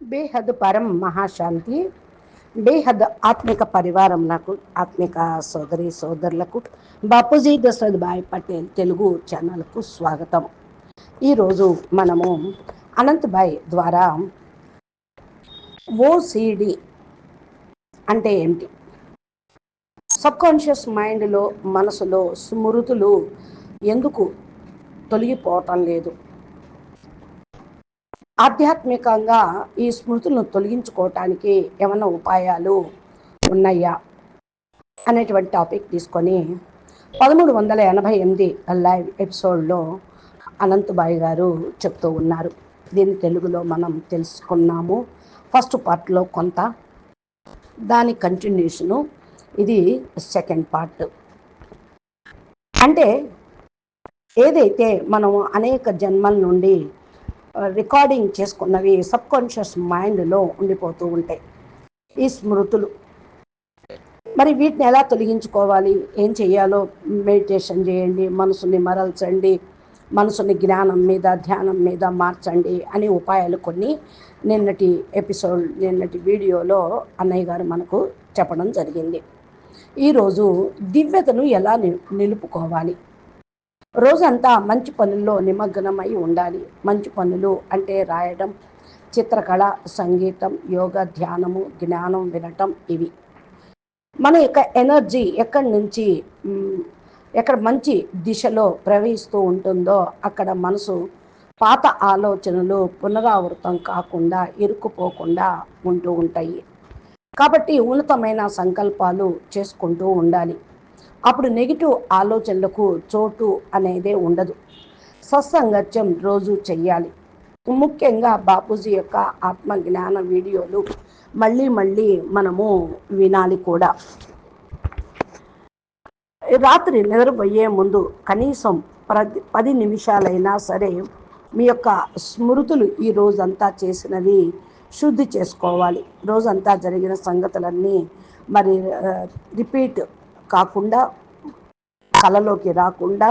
బేహద్ పరం మహాశాంతి. బేహద్ ఆత్మిక పరివారం నాకు ఆత్మిక సోదరి సోదరులకు బాపూజీ దశరథ్ భాయ్ పటేల్ తెలుగు ఛానల్కు స్వాగతం. ఈరోజు మనము అనంతభాయ్ ద్వారా ఓసిడి అంటే ఏంటి సబ్కాన్షియస్ మైండ్లో మనసులో స్మృతులు ఎందుకు తొలగిపోవటం లేదు? ఆధ్యాత్మికంగా ఈ స్మృతులను తొలగించుకోవటానికి ఏమైనా ఉపాయాలు ఉన్నాయా అనేటువంటి టాపిక్ తీసుకొని పదమూడు వందల ఎనభై ఎనిమిది లైవ్ ఎపిసోడ్లో అనంతబాయి గారు చెప్తూ ఉన్నారు. దీన్ని తెలుగులో మనం తెలుసుకున్నాము. ఫస్ట్ పార్ట్లో కొంత దాని కంటిన్యూషను ఇది సెకండ్ పార్ట్. అంటే ఏదైతే మనం అనేక జన్మల నుండి రికార్డింగ్ చేసుకున్నవి సబ్కాన్షియస్ మైండ్లో ఉండిపోతూ ఉంటాయి. ఈ స్మృతులు. మరి వీటిని ఎలా తొలగించుకోవాలి? ఏం చేయాలో? మెడిటేషన్ చేయండి మనసుని మరల్చండి మనసుని జ్ఞానం మీద ధ్యానం మీద మార్చండి అనే ఉపాయాలు కొన్ని నిన్నటి ఎపిసోడ్ నిన్నటి వీడియోలో అన్నయ్య గారు మనకు చెప్పడం జరిగింది. ఈరోజు దివ్యతను ఎలా నిలుపుకోవాలి? రోజంతా మంచి పనుల్లో నిమగ్నమై ఉండాలి. మంచి పనులు అంటే రాయడం చిత్రకళ సంగీతం యోగ ధ్యానము జ్ఞానం వినటం ఇవి. మన యొక్క ఎనర్జీ ఎక్కడి నుంచి ఎక్కడ మంచి దిశలో ప్రవహిస్తూ ఉంటుందో అక్కడ మనసు పాత ఆలోచనలు పునరావృతం కాకుండా ఇరుక్కుపోకుండా ఉంటూ ఉంటాయి. కాబట్టి ఉన్నతమైన సంకల్పాలు చేసుకుంటూ ఉండాలి. అప్పుడు నెగిటివ్ ఆలోచనలకు చోటు అనేదే ఉండదు. సత్సంగత్యం రోజు చెయ్యాలి. ముఖ్యంగా బాపూజీ యొక్క ఆత్మజ్ఞాన వీడియోలు మళ్ళీ మళ్ళీ మనము వినాలి కూడా. రాత్రి నిద్రపోయే ముందు కనీసం ప్రతి పది నిమిషాలైనా సరే మీ యొక్క స్మృతులు ఈ రోజంతా చేసినవి శుద్ధి చేసుకోవాలి. రోజంతా జరిగిన సంగతులన్నీ మరి రిపీట్ కాకుండా కళలోకి రాకుండా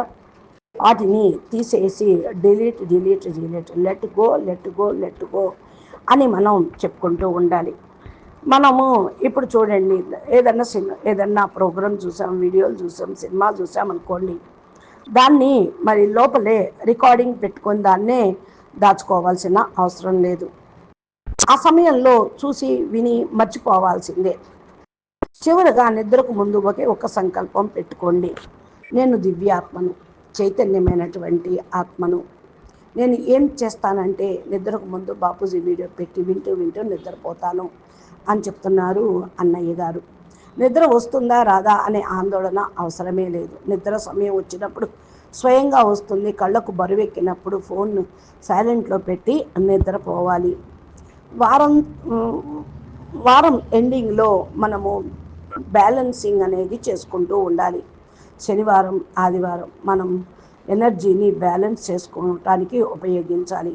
వాటిని తీసేసి delete delete delete let go let go let go అని మనం చెప్పుకుంటూ ఉండాలి. మనము ఇప్పుడు చూడండి ఏదన్నా సినిమా ఏదన్నా ప్రోగ్రామ్ చూసాం వీడియోలు చూసాం సినిమా చూసాం అనుకోండి దాన్ని మరి లోపలే రికార్డింగ్ పెట్టుకొని దాన్నే దాచుకోవాల్సిన అవసరం లేదు. ఆ సమయంలో చూసి విని మర్చిపోవాల్సిందే. చివరగా నిద్రకు ముందు ఒకే ఒక సంకల్పం పెట్టుకోండి. నేను దివ్యాత్మను చైతన్యమైనటువంటి ఆత్మను. నేను ఏం చేస్తానంటే నిద్రకు ముందు బాపూజీ వీడియో పెట్టి వింటూ వింటూ నిద్రపోతాను అని చెప్తున్నారు అన్నయ్య గారు. నిద్ర వస్తుందా రాదా అనే ఆందోళన అవసరమే లేదు. నిద్ర సమయం వచ్చినప్పుడు స్వయంగా వస్తుంది. కళ్ళకు బరువెక్కినప్పుడు ఫోన్ సైలెంట్లో పెట్టి నిద్రపోవాలి. వారం వారం ఎండింగ్లో మనము బ్యాలెన్సింగ్ అనేది చేసుకుంటూ ఉండాలి. శనివారం ఆదివారం మనం ఎనర్జీని బ్యాలెన్స్ చేసుకోవటానికి ఉపయోగించాలి.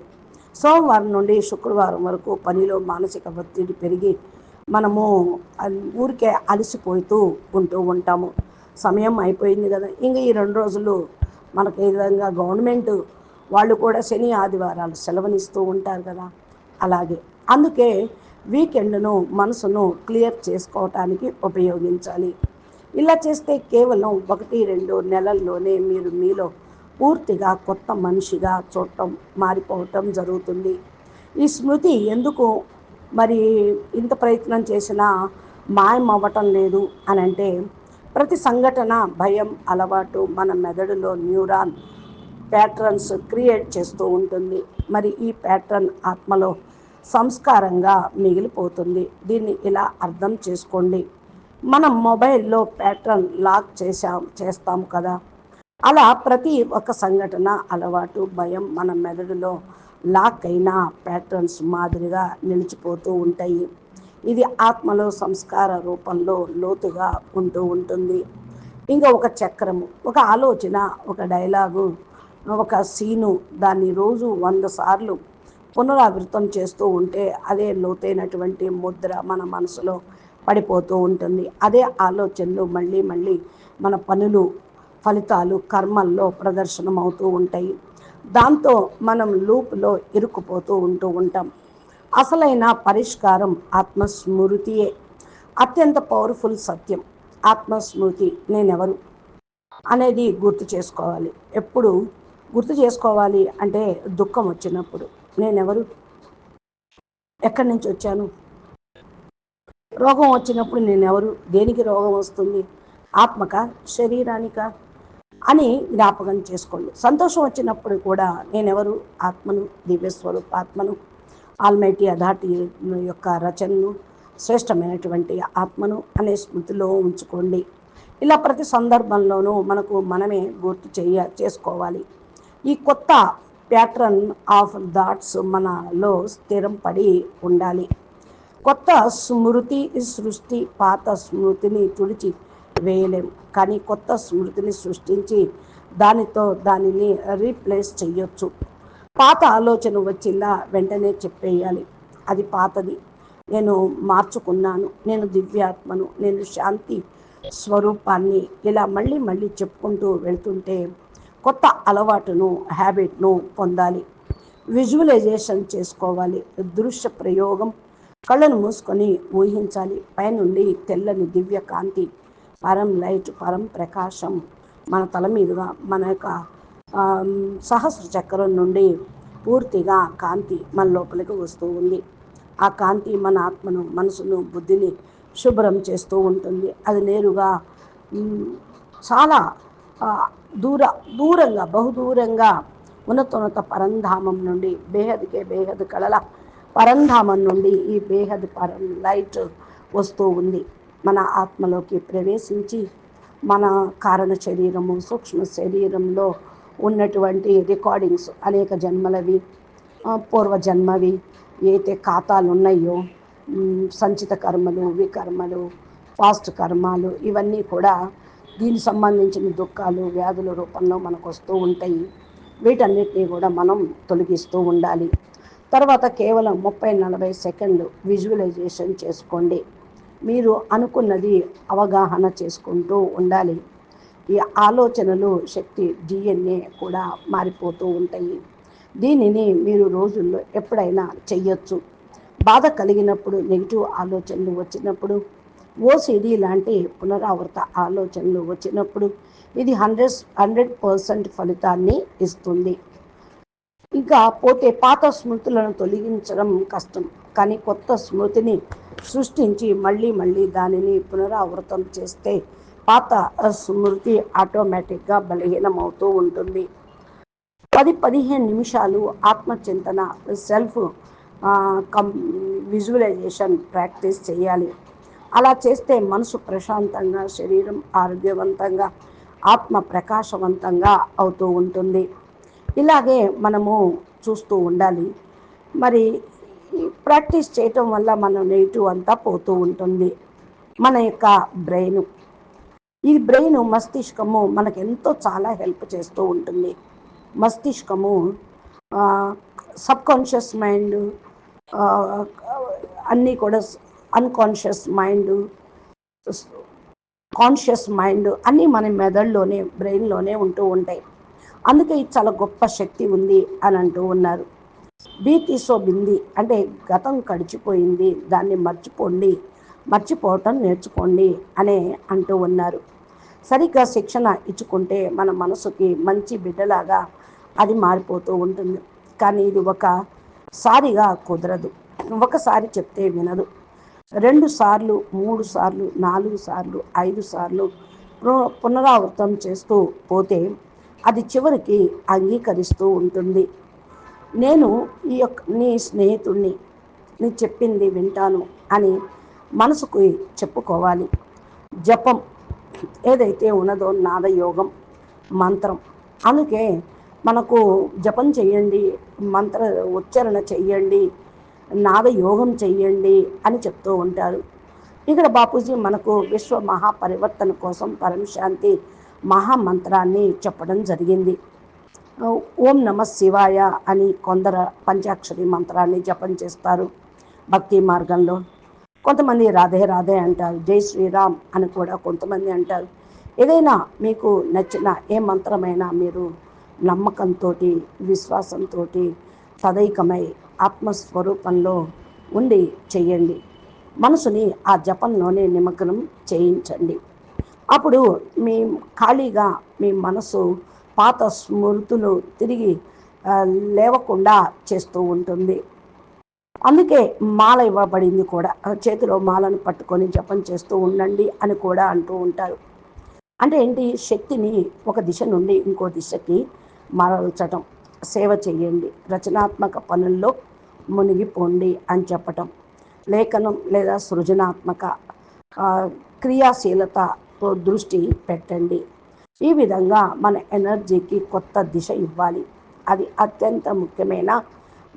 సోమవారం నుండి శుక్రవారం వరకు పనిలో మానసిక ఒత్తిడి పెరిగి మనము ఊరికే అలసిపోతూ ఉంటూ ఉంటాము. సమయం అయిపోయింది కదా. ఇంకా ఈ రెండు రోజులు మనకు ఏ విధంగా గవర్నమెంట్ వాళ్ళు కూడా శని ఆదివారాలు సెలవునిస్తూ ఉంటారు కదా. అలాగే అందుకే వీకెండ్ను మనసును క్లియర్ చేసుకోవటానికి ఉపయోగించాలి. ఇలా చేస్తే కేవలం ఒకటి రెండు నెలల్లోనే మీరు మీలో పూర్తిగా కొత్త మనిషిగా చూడటం మారిపోవటం జరుగుతుంది. ఈ స్మృతి ఎందుకు మరి ఇంత ప్రయత్నం చేసినా మాయమవ్వటం లేదు అని అంటే ప్రతి సంఘటన భయం అలవాటు మన మెదడులో న్యూరాన్ ప్యాట్రన్స్ క్రియేట్ చేస్తూ ఉంటుంది. మరి ఈ ప్యాట్రన్ ఆత్మలో సంస్కారంగా మిగిలిపోతుంది. దీన్ని ఇలా అర్థం చేసుకోండి. మనం మొబైల్లో ప్యాటర్న్ లాక్ చేసాం చేస్తాం కదా. అలా ప్రతి ఒక్క సంఘటన అలవాటు భయం మన మెదడులో లాక్ అయిన ప్యాటర్న్స్ మాదిరిగా నిలిచిపోతూ ఉంటాయి. ఇది ఆత్మలో సంస్కార రూపంలో లోతుగా ఉంటూ ఉంటుంది. ఇంకా ఒక చక్రము ఒక ఆలోచన ఒక డైలాగు ఒక సీను దాన్ని రోజు వంద సార్లు పునరావృతం చేస్తూ ఉంటే అదే లోతైనటువంటి ముద్ర మన మనసులో పడిపోతూ ఉంటుంది. అదే ఆలోచనలు మళ్ళీ మళ్ళీ మన పనులు ఫలితాలు కర్మల్లో ప్రదర్శనం అవుతూ ఉంటాయి. దాంతో మనం లూప్లో ఇరుక్కుపోతూ ఉంటూ ఉంటాం. అసలైన పరిష్కారం ఆత్మస్మృతియే. అత్యంత పవర్ఫుల్ సత్యం. ఆత్మస్మృతి నేనెవరు అనేది గుర్తు చేసుకోవాలి. ఎప్పుడు గుర్తు చేసుకోవాలి అంటే దుఃఖం వచ్చినప్పుడు. నేనెవరు? ఎక్కడి నుంచి వచ్చాను? రోగం వచ్చినప్పుడు నేనెవరు? దేనికి రోగం వస్తుంది? ఆత్మక? శరీరానిక? అని జ్ఞాపకం చేసుకోండి. సంతోషం వచ్చినప్పుడు కూడా నేనెవరు? ఆత్మను దివ్యస్వరూప ఆత్మను ఆల్మైటీ అధాటి యొక్క రచనను శ్రేష్టమైనటువంటి ఆత్మను అనే స్మృతిలో ఉంచుకోండి. ఇలా ప్రతి సందర్భంలోనూ మనకు మనమే గుర్తు చేయ చేసుకోవాలి. ఈ కొత్త ప్యాటర్న్ ఆఫ్ థాట్స్ మనలో స్థిరం పడి ఉండాలి. కొత్త స్మృతి సృష్టి పాత స్మృతిని తుడిచి వేయలేం. కానీ కొత్త స్మృతిని సృష్టించి దానితో దానిని రీప్లేస్ చేయొచ్చు పాత ఆలోచన వచ్చిందా వెంటనే చెప్పేయాలి. అది పాతది. నేను మార్చుకున్నాను. నేను దివ్యాత్మను. నేను శాంతి స్వరూపాన్ని ఇలా మళ్ళీ మళ్ళీ చెప్పుకుంటూ వెళ్తుంటే కొత్త అలవాటును హ్యాబిట్ను పొందాలి. విజువలైజేషన్ చేసుకోవాలి. దృశ్య ప్రయోగం కళ్ళను మూసుకొని ఊహించాలి. పైనుండి తెల్లని దివ్య కాంతి పరం లైట్ పరం ప్రకాశం మన తల మీదుగా మన యొక్క సహస్ర చక్రం నుండి పూర్తిగా కాంతి మన లోపలికి వస్తూ ఉంది. ఆ కాంతి మన ఆత్మను మనసును బుద్ధిని శుభ్రం చేస్తూ ఉంటుంది. అది నేరుగా చాలా దూర దూరంగా బహుదూరంగా ఉన్నతోన్నత పరంధామం నుండి బేహద్కే బేహద్ కళల పరంధామం నుండి ఈ బేహద్ పరం లైట్ వస్తూ ఉంది. మన ఆత్మలోకి ప్రవేశించి మన కారణ శరీరము సూక్ష్మ శరీరంలో ఉన్నటువంటి రికార్డింగ్స్ అనేక జన్మలవి పూర్వజన్మవి ఏతే ఖాతాలు ఉన్నాయో సంచిత కర్మలు వికర్మలు ఫాస్ట్ కర్మాలు ఇవన్నీ కూడా దీనికి సంబంధించిన దుఃఖాలు వ్యాధుల రూపంలో మనకు వస్తూ ఉంటాయి. వీటన్నిటినీ కూడా మనం తొలగిస్తూ ఉండాలి. తర్వాత కేవలం ముప్పై నలభై సెకండ్లు విజువలైజేషన్ చేసుకోండి. మీరు అనుకున్నది అవగాహన చేసుకుంటూ ఉండాలి. ఈ ఆలోచనలు శక్తి డిఎన్ఏ కూడా మారిపోతూ ఉంటాయి. దీనిని మీరు రోజుల్లో ఎప్పుడైనా చెయ్యొచ్చు. బాధ కలిగినప్పుడు నెగిటివ్ ఆలోచనలు వచ్చినప్పుడు ఓసిడి లాంటి పునరావృత ఆలోచనలు వచ్చినప్పుడు ఇది హండ్రెడ్ హండ్రెడ్ పర్సెంట్ ఫలితాన్ని ఇస్తుంది. ఇంకా పోతే పాత స్మృతులను తొలగించడం కష్టం. కానీ కొత్త స్మృతిని సృష్టించి మళ్ళీ మళ్ళీ దానిని పునరావృతం చేస్తే పాత స్మృతి ఆటోమేటిక్గా బలహీనమవుతూ ఉంటుంది. పది పదిహేను నిమిషాలు ఆత్మచింతన సెల్ఫ్ కం విజువలైజేషన్ ప్రాక్టీస్ చేయాలి. అలా చేస్తే మనసు ప్రశాంతంగా శరీరం ఆరోగ్యవంతంగా ఆత్మ ప్రకాశవంతంగా అవుతూ ఉంటుంది. ఇలాగే మనము చూస్తూ ఉండాలి. మరి ప్రాక్టీస్ చేయటం వల్ల మన నెగిటివ్ అంతా పోతూ ఉంటుంది. మన యొక్క బ్రెయిన్. ఈ బ్రెయిన్ మస్తిష్కము మనకు ఎంతో చాలా హెల్ప్ చేస్తూ ఉంటుంది. మస్తిష్కము సబ్కాన్షియస్ మైండ్ అన్నీ కూడా అన్కాన్షియస్ మైండ్ కాన్షియస్ మైండ్ అన్నీ మన మెదడులోనే బ్రెయిన్లోనే ఉంటూ ఉంటాయి. అందుకే ఇది చాలా గొప్ప శక్తి ఉంది అని అంటూ ఉన్నారు. బీతీసో బింది అంటే గతం గడిచిపోయింది దాన్ని మర్చిపోండి మర్చిపోవటం నేర్చుకోండి అనే అంటూ ఉన్నారు. సరిగ్గా శిక్షణ ఇచ్చుకుంటే మన మనసుకి మంచి బిడ్డలాగా అది మారిపోతూ ఉంటుంది. కానీ ఇది ఒకసారిగా కుదరదు. ఒకసారి చెప్తే వినదు. రెండు సార్లు మూడు సార్లు నాలుగు సార్లు ఐదు సార్లు పునరావృతం చేస్తూ పోతే అది చివరికి అంగీకరిస్తూ ఉంటుంది. నేను ఈ యొక్క నీ స్నేహితుడిని నీ చెప్పింది వింటాను అని మనసుకు చెప్పుకోవాలి. జపం ఏదైతే ఉన్నదో నాదయోగం మంత్రం. అందుకే మనకు జపం చేయండి మంత్ర ఉచ్చారణ నాద యోగం చెయ్యండి అని చెప్తూ ఉంటారు. ఇక్కడ బాపూజీ మనకు విశ్వ మహాపరివర్తన కోసం పరమశాంతి మహామంత్రాన్ని చెప్పడం జరిగింది. ఓం నమ శివాయ అని కొందరు పంచాక్షరి మంత్రాన్ని జపం చేస్తారు భక్తి మార్గంలో. కొంతమంది రాధే రాధే అంటారు జై శ్రీరామ్ అని కూడా కొంతమంది అంటారు. ఏదైనా మీకు నచ్చిన ఏ మంత్రమైనా మీరు నమ్మకంతో విశ్వాసంతో తదైకమై ఆత్మస్వరూపంలో ఉండి చేయండి మనసుని ఆ జపంలోనే నిమగ్నం చేయించండి. అప్పుడు మీ ఖాళీగా మీ మనసు పాత స్మృతులు తిరిగి లేవకుండా చేస్తూ ఉంటుంది. అందుకే మాల ఇవ్వబడింది కూడా. చేతిలో మాలను పట్టుకొని జపం చేస్తూ ఉండండి అని కూడా అంటూ ఉంటారు. అంటే ఏంటి? శక్తిని ఒక దిశ నుండి ఇంకో దిశకి మరల్చటం. సేవ చేయండి. రచనాత్మక పనుల్లో మునిగిపోండి అని చెప్పటం. లేఖనం లేదా సృజనాత్మక క్రియాశీలతతో దృష్టి పెట్టండి. ఈ విధంగా మన ఎనర్జీకి కొత్త దిశ ఇవ్వాలి. అది అత్యంత ముఖ్యమైన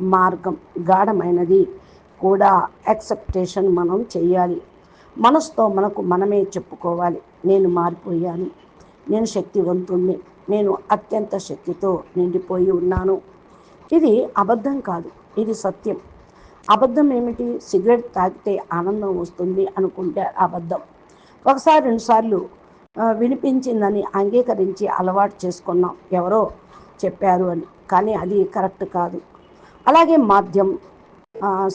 మార్గం. గాఢమైనది కూడా ఎక్సెప్టేషన్ మనం చేయాలి. మనసుతో మనకు మనమే చెప్పుకోవాలి. నేను మారిపోయాను. నేను శక్తివంతుణ్ణి. నేను అత్యంత శక్తితో నిండిపోయి ఉన్నాను. ఇది అబద్ధం కాదు. ఇది సత్యం. అబద్ధం ఏమిటి? సిగరెట్ తాగితే ఆనందం వస్తుంది అనుకుంటే అబద్ధం. ఒకసారి రెండుసార్లు వినిపించిందని అంగీకరించి అలవాటు చేసుకున్నాం. ఎవరో చెప్పారు అని. కానీ అది కరెక్ట్ కాదు. అలాగే మాధ్యం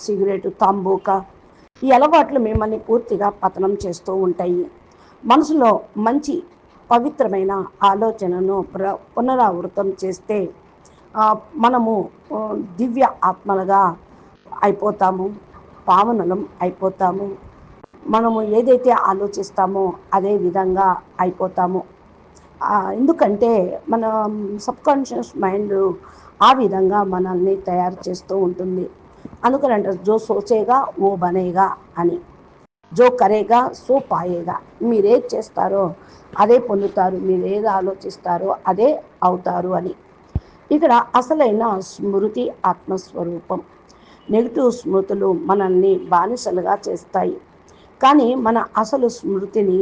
సిగరెట్ తాంబూక ఈ అలవాట్లు మిమ్మల్ని పూర్తిగా పతనం చేస్తూ ఉంటాయి. మనసులో మంచి పవిత్రమైన ఆలోచనను పునరావృతం చేస్తే మనము దివ్య ఆత్మలుగా అయిపోతాము పావనలం అయిపోతాము. మనము ఏదైతే ఆలోచిస్తామో అదే విధంగా అయిపోతాము. ఎందుకంటే మన సబ్కాన్షియస్ మైండ్ ఆ విధంగా మనల్ని తయారు చేస్తూ ఉంటుంది. అందుకని అంటారు జో సోచేగా ఓ బనేగా అని. జో కరేగా సో పాయేగా. మీరేది చేస్తారో అదే పొందుతారు మీరు ఏది ఆలోచిస్తారో అదే అవుతారు అని. ఇక్కడ అసలైన స్మృతి ఆత్మస్వరూపం. నెగిటివ్ స్మృతులు మనల్ని బానిసలుగా చేస్తాయి. కానీ మన అసలు స్మృతిని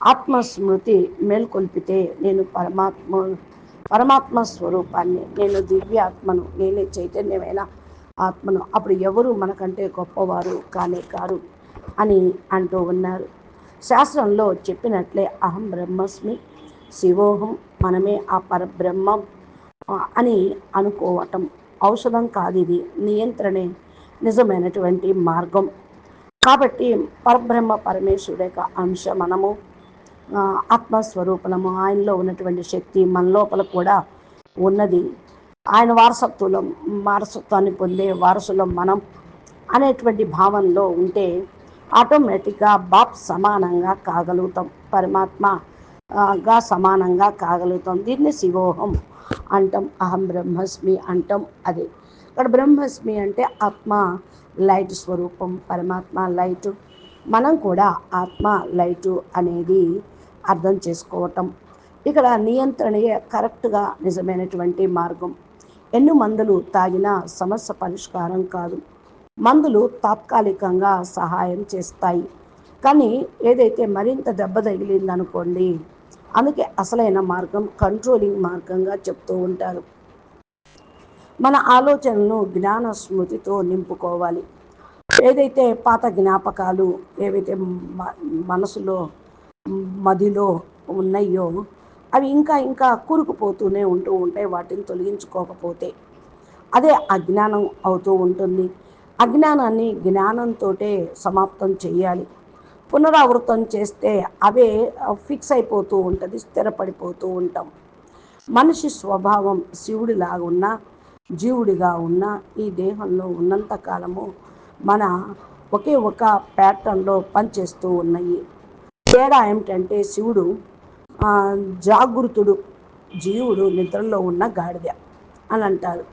ఆత్మస్మృతి మేల్కొల్పితే నేను పరమాత్మ పరమాత్మ స్వరూపాన్ని నేను దివ్యాత్మను నేనే చైతన్యమైన ఆత్మను అప్పుడు ఎవరు మనకంటే గొప్పవారు కానే కారు అని అంటూ ఉన్నారు. శాస్త్రంలో చెప్పినట్లే అహం బ్రహ్మస్మి శివోహం మనమే ఆ పరబ్రహ్మం. అని అనుకోవటం. ఔషధం కాదు ఇది. నియంత్రణే నిజమైనటువంటి మార్గం. కాబట్టి పరబ్రహ్మ పరమేశ్వరుడు యొక్క అంశ మనము ఆత్మస్వరూపణము ఆయనలో ఉన్నటువంటి శక్తి మన లోపల కూడా ఉన్నది. ఆయన వారసత్వం వారసత్వాన్ని పొందే వారసులం మనం అనేటువంటి భావనలో ఉంటే ఆటోమేటిక్గా బాప్ సమానంగా కాగలుగుతాం. పరమాత్మగా సమానంగా కాగలుగుతాం. దీన్ని శివోహం అంటాం. అహం బ్రహ్మస్మి అంటాం అదే. ఇక్కడ బ్రహ్మస్మి అంటే ఆత్మ లైట్ స్వరూపం పరమాత్మ లైట్. మనం కూడా ఆత్మ లైటు అనేది అర్థం చేసుకోవటం. ఇక్కడ నియంత్రణ కరెక్ట్గా నిజమైనటువంటి మార్గం. ఎన్ని మందులు తాగినా సమస్య పరిష్కారం కాదు. మందులు తాత్కాలికంగా సహాయం చేస్తాయి. కానీ ఏదైతే మరింత దెబ్బ తగిలిందనుకోండి అందుకే అసలైన మార్గం కంట్రోలింగ్ మార్గంగా చెప్తూ ఉంటారు. మన ఆలోచనను జ్ఞాన స్మృతితో నింపుకోవాలి. ఏదైతే పాత జ్ఞాపకాలు ఏవైతే మనసులో మదిలో ఉన్నాయో అవి ఇంకా ఇంకా కూరుకుపోతూనే ఉంటూ ఉంటాయి వాటిని తొలగించుకోకపోతే అదే అజ్ఞానం అవుతూ ఉంటుంది. అజ్ఞానాన్ని జ్ఞానంతో సమాప్తం చేయాలి. పునరావృతం చేస్తే అవే ఫిక్స్ అయిపోతూ ఉంటుంది స్థిరపడిపోతూ ఉంటాం. మనిషి స్వభావం శివుడిలాగా ఉన్న జీవుడిగా ఉన్న ఈ దేహంలో ఉన్నంత కాలము మన ఒకే ఒక ప్యాటర్న్లో పనిచేస్తూ ఉన్నాయి. తేడా ఏమిటంటే శివుడు జాగృతుడు జీవుడు నిద్రలో ఉన్న గాడిద అని అంటారు.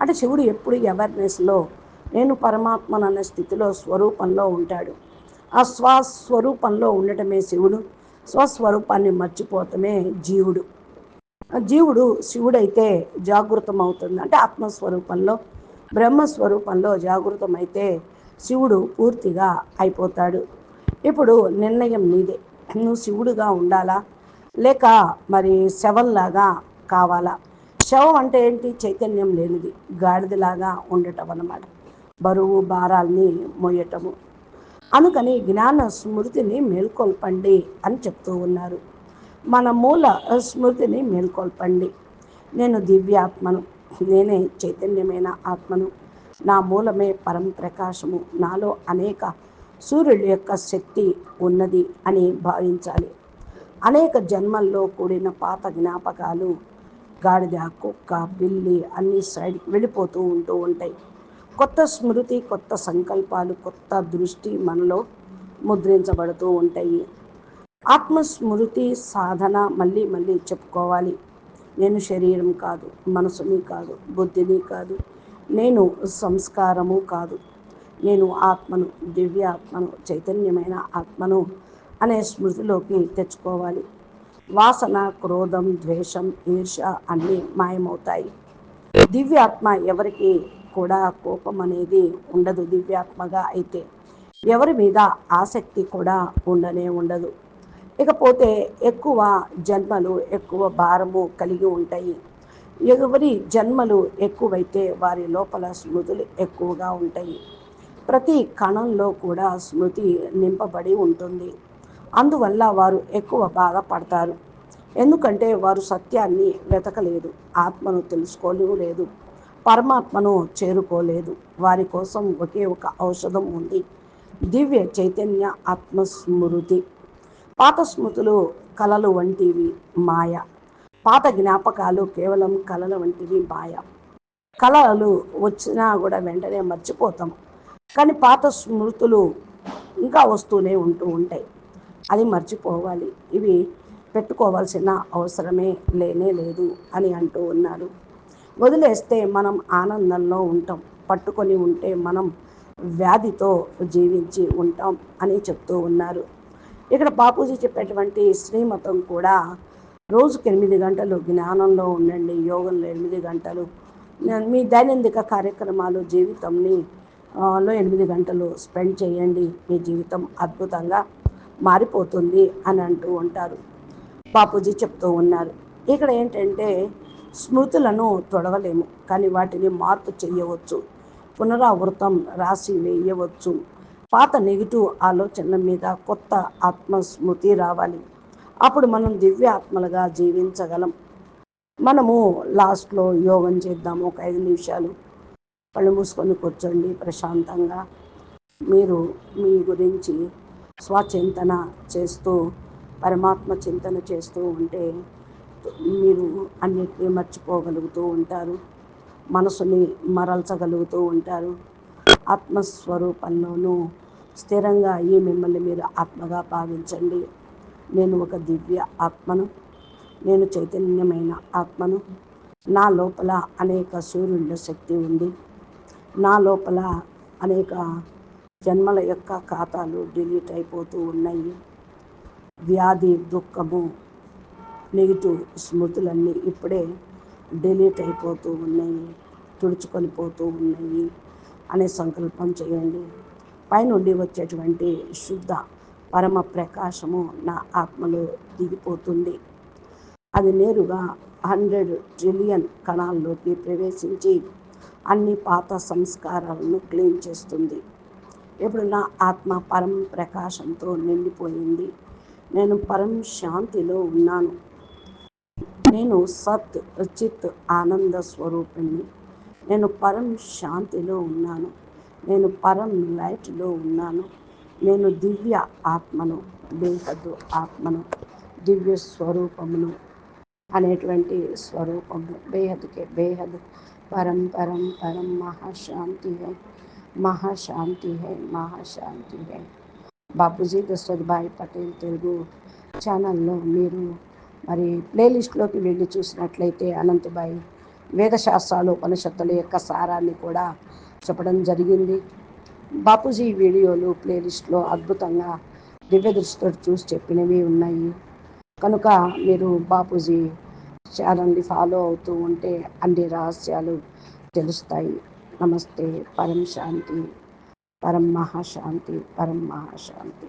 అంటే శివుడు ఎప్పుడు అవేర్నెస్లో నేను పరమాత్మను అనే స్థితిలో స్వరూపంలో ఉంటాడు. ఆ స్వస్వరూపంలో ఉండటమే శివుడు. స్వస్వరూపాన్ని మర్చిపోవటమే జీవుడు. జీవుడు శివుడైతే జాగృతం అవుతుంది అంటే ఆత్మస్వరూపంలో బ్రహ్మస్వరూపంలో జాగృతమైతే శివుడు పూర్తిగా అయిపోతాడు. ఇప్పుడు నిర్ణయం నీదే. నువ్వు శివుడుగా ఉండాలా? లేక మరి శవంలాగా కావాలా? శవం అంటే ఏంటి? చైతన్యం లేనిది. గాడిదలాగా ఉండటం అన్నమాట బరువు భారాల్ని మోయటము. అందుకని జ్ఞాన స్మృతిని మేల్కొల్పండి అని చెప్తూ ఉన్నారు. మన మూల స్మృతిని మేల్కొల్పండి. నేను దివ్యాత్మను నేనే చైతన్యమైన ఆత్మను. నా మూలమే పరం ప్రకాశము నాలో అనేక సూర్యుడి యొక్క శక్తి ఉన్నది అని భావించాలి. అనేక జన్మల్లో కూడిన పాత జ్ఞాపకాలు గాడిద కుక్క బిల్లి అన్ని సైడ్ వెళ్ళిపోతూ ఉంటూ ఉంటాయి. కొత్త స్మృతి కొత్త సంకల్పాలు కొత్త దృష్టి మనలో ముద్రించబడుతూ ఉంటాయి. ఆత్మస్మృతి సాధన మళ్ళీ మళ్ళీ చెప్పుకోవాలి. నేను శరీరం కాదు మనసుని కాదు బుద్ధిని కాదు నేను సంస్కారము కాదు. నేను ఆత్మను దివ్య ఆత్మను చైతన్యమైన ఆత్మను అనే స్మృతిలోకి తెచ్చుకోవాలి. వాసన క్రోధం ద్వేషం ఈర్ష అన్నీ మాయమవుతాయి. దివ్యాత్మ ఎవరికి కూడా కోపం అనేది ఉండదు దివ్యాత్మగా అయితే. ఎవరి మీద ఆసక్తి కూడా ఉండనే ఉండదు. ఇకపోతే ఎక్కువ జన్మలు ఎక్కువ భారము కలిగి ఉంటాయి. ఎవరి జన్మలు ఎక్కువైతే వారి లోపల స్మృతులు ఎక్కువగా ఉంటాయి. ప్రతి కణంలో కూడా స్మృతి నింపబడి ఉంటుంది. అందువల్ల వారు ఎక్కువ బాధపడతారు ఎందుకంటే వారు సత్యాన్ని వెతకలేదు ఆత్మను తెలుసుకోలేదు పరమాత్మను చేరుకోలేదు. వారి కోసం ఒకే ఒక ఔషధం ఉంది. దివ్య చైతన్య ఆత్మస్మృతి. పాత స్మృతులు కళలు వంటివి మాయ. పాత జ్ఞాపకాలు కేవలం కళల వంటివి మాయ. కళలు వచ్చినా కూడా వెంటనే మర్చిపోతాం. కానీ పాత స్మృతులు ఇంకా వస్తూనే ఉంటూ ఉంటాయి. అది మర్చిపోవాలి. ఇవి పెట్టుకోవాల్సిన అవసరమే లేనే లేదు అని అంటూ ఉన్నారు. వదిలేస్తే మనం ఆనందంలో ఉంటాం. పట్టుకొని ఉంటే మనం వ్యాధితో జీవించి ఉంటాం అని చెప్తూ ఉన్నారు. ఇక్కడ బాపూజీ చెప్పేటువంటి శ్రీమతం కూడా రోజుకి ఎనిమిది గంటలు జ్ఞానంలో ఉండండి యోగంలో ఎనిమిది గంటలు. మీ దైనందిక కార్యక్రమాలు జీవితంని లో ఎనిమిది గంటలు స్పెండ్ చేయండి. మీ జీవితం అద్భుతంగా మారిపోతుంది అని అంటూ ఉంటారు. బాపూజీ చెప్తూ ఉన్నారు. ఇక్కడ ఏంటంటే స్మృతులను తొడవలేము కానీ వాటిని మార్పు చేయవచ్చు పునరావృతం రాసి వేయవచ్చు. పాత నెగిటివ్ ఆలోచనల మీద కొత్త ఆత్మస్మృతి రావాలి. అప్పుడు మనం దివ్య ఆత్మలుగా జీవించగలం. మనము లాస్ట్లో యోగం చేద్దాము ఒక ఐదు నిమిషాలు. పళ్ళు మూసుకొని కూర్చోండి ప్రశాంతంగా. మీరు మీ గురించి స్వచింతన చేస్తూ పరమాత్మ చింతన చేస్తూ ఉంటే మీరు అన్నిటినీ మర్చిపోగలుగుతూ ఉంటారు. మనసుని మరల్చగలుగుతూ ఉంటారు. ఆత్మస్వరూపంలోనూ స్థిరంగా అయ్యి మిమ్మల్ని మీరు ఆత్మగా భావించండి. నేను ఒక దివ్య ఆత్మను నేను చైతన్యమైన ఆత్మను నా లోపల అనేక సూర్యుళ్ళ శక్తి ఉంది. నా లోపల అనేక జన్మల యొక్క ఖాతాలు డిలీట్ అయిపోతూ ఉన్నాయి. వ్యాధి దుఃఖము నెగిటివ్ స్మృతులన్నీ ఇప్పుడే డిలీట్ అయిపోతూ ఉన్నాయి తుడుచుకొని పోతూ ఉన్నాయి అనే సంకల్పం చేయండి. పైనుండి వచ్చేటువంటి శుద్ధ పరమ ప్రకాశము నా ఆత్మలో దిగిపోతుంది. అది నేరుగా హండ్రెడ్ ట్రిలియన్ కణాల్లోకి ప్రవేశించి అన్ని పాత సంస్కారాలను క్లీన్ చేస్తుంది. ఇప్పుడు నా ఆత్మ పరం ప్రకాశంతో నిండిపోయింది. నేను పరం శాంతిలో ఉన్నాను. నేను సత్ చిత్ ఆనంద స్వరూపిణి నేను పరం శాంతిలో ఉన్నాను. నేను పరం లైట్లో ఉన్నాను. నేను దివ్య ఆత్మను బేహద్దు ఆత్మను దివ్య స్వరూపమును అనేటువంటి స్వరూపము. బేహద్కే బేహద్ పరం పరం పరం మహాశాంతి హై మహాశాంతి హై మహాశాంతి హై. బాపూజీ దశరథ్ పటేల్ తెలుగు ఛానల్లో మీరు మరి ప్లేలిస్ట్లోకి వెళ్ళి చూసినట్లయితే అనంతబాయి వేదశాస్త్రాలు ఉపనిషత్తుల యొక్క సారాన్ని కూడా చెప్పడం జరిగింది. బాపూజీ వీడియోలు ప్లేలిస్ట్లో అద్భుతంగా దివ్య దృష్టితో చూసి చెప్పినవి ఉన్నాయి. కనుక మీరు బాపూజీ ఛానల్ని ఫాలో అవుతూ ఉంటే అన్ని రహస్యాలు తెలుస్తాయి. నమస్తే. పరం శాంతి. పరం మహాశాంతి. పరం మహాశాంతి.